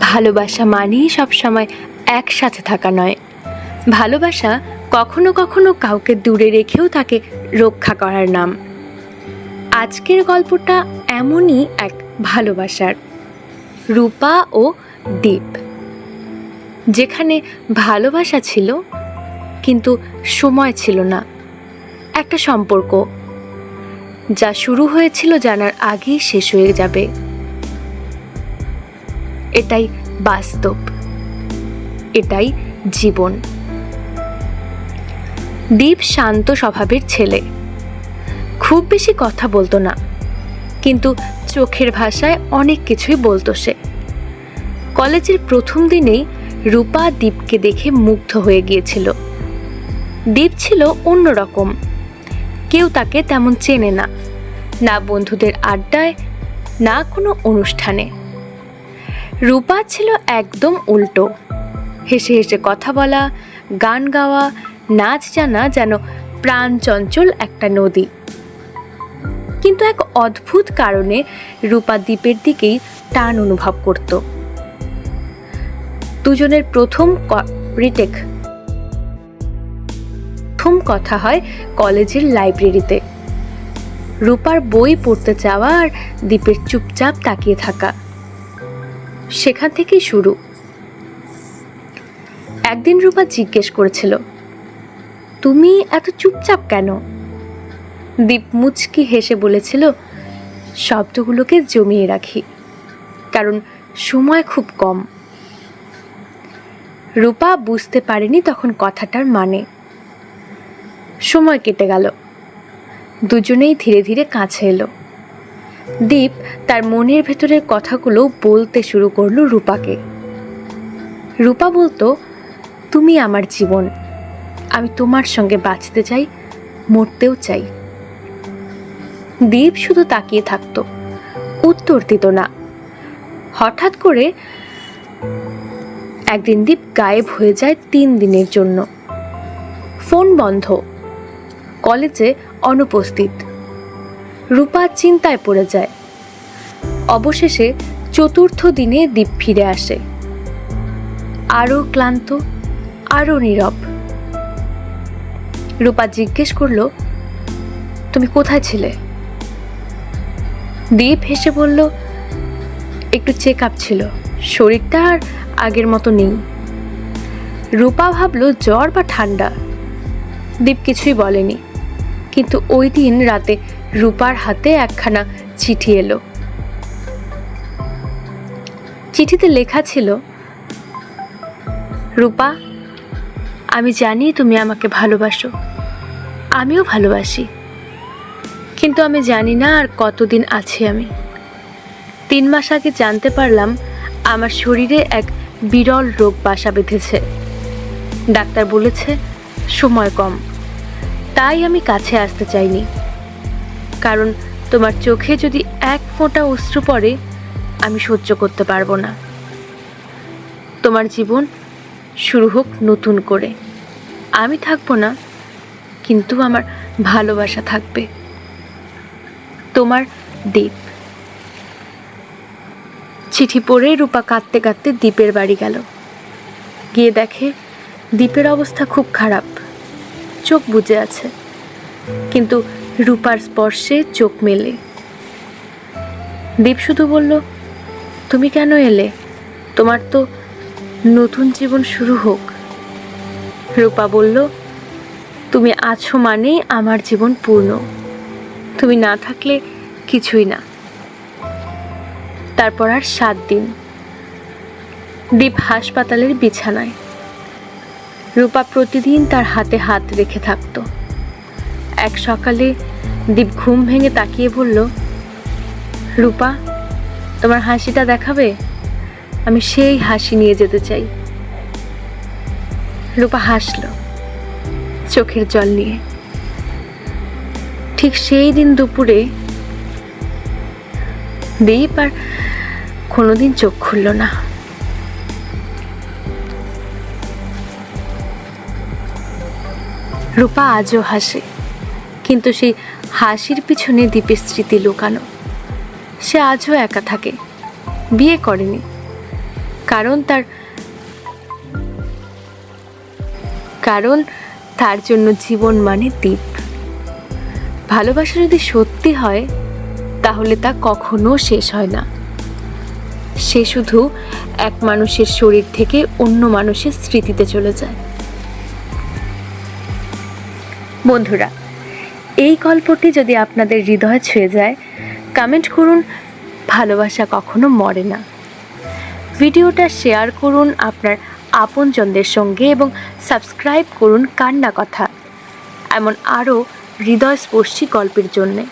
ভালোবাসা মানেই সবসময় একসাথে থাকা নয়। ভালোবাসা কখনো কখনো কাউকে দূরে রেখেও তাকে রক্ষা করার নাম। আজকের গল্পটা এমনই এক ভালোবাসার, রূপা ও দীপ। যেখানে ভালোবাসা ছিল, কিন্তু সময় ছিল না, একটা সম্পর্ক। যা শুরু হয়েছিল জানার আগেই শেষ হয়ে যাবে। এটাই বাস্তব। এটাই জীবন। দীপ শান্ত স্বভাবের ছেলে। খুব বেশি কথা বলতো না, কিন্তু চোখের ভাষায় অনেক কিছুই বলতো সে। কলেজের প্রথম দিনেই রূপা দীপকে দেখে মুগ্ধ হয়ে গিয়েছিল। দীপ ছিল অন্যরকম। কেউ তাকে তেমন চেনে না না বন্ধুদের আড্ডায়, না কোনো অনুষ্ঠানে। রূপা ছিল একদম উল্টো। হেসে হেসে কথা বলা, গান গাওয়া, নাচ জানা যেন প্রাণ চঞ্চল একটা নদী। কিন্তু এক অদ্ভুত কারণে রূপা দ্বীপের দিকেই টান অনুভব করত। দুজনের প্রথম রিটেক প্রথম কথা হয় কলেজের লাইব্রেরিতে। রূপার বই পড়তে চাওয়া আর দ্বীপের চুপচাপ তাকিয়ে থাকা। সেখান থেকেই শুরু। একদিন রূপা জিজ্ঞেস করেছিল, তুমি এত চুপচাপ কেন? দীপ মুচকি হেসে বলেছিল, শব্দগুলোকে জমিয়ে রাখি, কারণ সময় খুব কম। রূপা বুঝতে পারেনি তখন কথাটার মানে। সময় কেটে গেল। দুজনেই ধীরে ধীরে কাছে এলো। দীপ তার মনের ভেতরের কথাগুলো বলতে শুরু করল রূপাকে। রূপা বলতো, তুমি আমার জীবন। আমি তোমার সঙ্গে বাঁচতে চাই, মরতেও চাই। দীপ শুধু তাকিয়ে থাকতো, উত্তর দিত না। হঠাৎ করে একদিন দীপ গায়েব হয়ে যায় তিন দিনের জন্য। ফোন বন্ধ। কলেজে অনুপস্থিত। রূপা চিন্তায় পড়ে যায়। অবশেষে চতুর্থ দিনে দ্বীপ ফিরে আসে। আরও ক্লান্ত, আরও নীরব। রূপা জিজ্ঞেস করল, তুমি কোথায় ছিলে? দীপ হেসে বলল, একটু চেক আপ ছিল, শরীরটা আর আগের মতো নেই। রূপা ভাবলো, জ্বর বা ঠান্ডা? দীপ কিছুই বলেনি, কিন্তু ওই দিন রাতে রূপার হাতে একখানা চিঠি এলো। চিঠিতে লেখা ছিল, রূপা, আমি জানি তুমি আমাকে ভালোবাসো। আমিও ভালোবাসি। কিন্তু আমি জানি না আর কতদিন আছি আমি। তিন মাস আগে জানতে পারলাম আমার শরীরে এক বিরল রোগ বাসা বেঁধেছে। ডাক্তার বলেছে, সময় কম। তাই আমি কাছে আসতে চাইনি। কারণ তোমার চোখে যদি এক ফোঁটা অশ্রু পড়ে, আমি সহ্য করতে পারব না। তোমার জীবন শুরু হোক নতুন করে। আমি থাকব না, কিন্তু আমার ভালোবাসা থাকবে। তোমার দ্বীপ। চিঠি পড়ে রূপা কাঁদতে কাঁদতে দ্বীপের বাড়ি গেল। গিয়ে দেখে দ্বীপের অবস্থা খুব খারাপ। চোখ বুজে আছে। কিন্তু রূপার স্পর্শে চোখ মেলে। দীপ শুধু বলল, তুমি কেন এলে? তোমার তো নতুন জীবন শুরু হোক। রূপা বলল, তুমি আছো মানেই আমার জীবন পূর্ণ। তুমি না থাকলে কিছুই না। তারপর আর সাত দিন। দীপ হাসপাতালের বিছানায়। রূপা প্রতিদিন তার হাতে হাত রেখে থাকতো। এক সকালে দীপ ঘুম ভেঙে তাকিয়ে বলল, রূপা, তোমার হাসিটা দেখাবে? আমি সেই হাসি নিয়ে যেতে চাই। রূপা হাসল চোখের জল নিয়ে। ঠিক সেই দিন দুপুরে দীপ আর কোনোদিন চোখ খুলল না। রূপা আজও হাসে। কিন্তু সেই হাসির পিছনে দ্বীপের স্মৃতি লুকানো। সে আজও একা থাকে। বিয়ে করেনি। কারণ তার কারণ তার জন্য জীবন মানে দ্বীপ ভালোবাসা যদি সত্যি হয়, তাহলে তা কখনো শেষ হয় না। সে শুধু এক মানুষের শরীর থেকে অন্য মানুষের স্মৃতিতে চলে যায়। বন্ধুরা এই গল্পটি যদি আপনাদের হৃদয় ছুঁয়ে যায় কমেন্ট করুন, ভালোবাসা কখনো মরে না। ভিডিওটা শেয়ার করুন আপনার আপনজনদের সঙ্গে এবং সাবস্ক্রাইব করুন কান্না কথা। এমন আরও হৃদয়স্পর্শী গল্পের জন্যে।